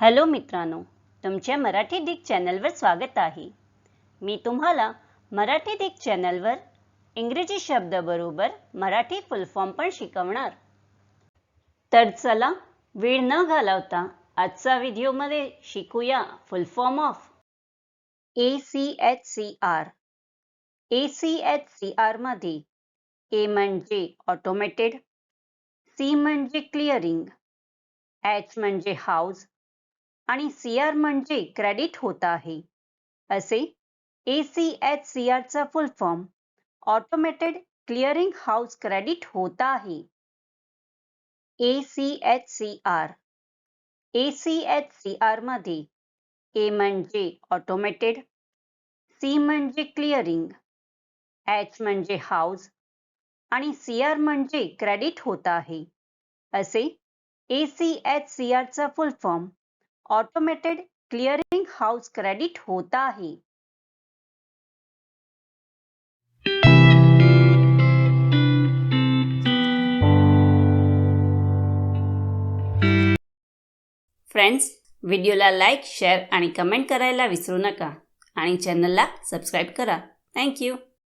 Hello मित्रांनो तुमच्या Marathi Dick चॅनलवर स्वागत आहे. मी तुम्हाला मराठी डिक चॅनलवर इंग्रजी शब्दाबरोबर मराठी फुलफॉर्म पण शिकवणार. तर चला वेळ न घालवता आजचा व्हिडिओमध्ये शिकूया full form of A C H C R A C H C आरमध्ये ए म्हणजे ऑटोमेटेड सी म्हणजे क्लिअरिंग एच म्हणजे हाऊस आणि सी आर म्हणजे क्रेडिट होत आहे. असे A C H C आरचा full form automated clearing house credit होत आहे. A C H C R A C H C आरमध्ये ए म्हणजे ऑटोमेटेड सी म्हणजे क्लिअरिंग एच म्हणजे हाऊस आणि सी आर म्हणजे क्रेडिट होत आहे. असे A C H C आरचा full form automated clearing house credit होत आहे फ्रेंड्स व्हिडिओला लाईक शेअर आणि कमेंट करायला विसरू नका. आणि चॅनलला सबस्क्राईब करा. थँक्यू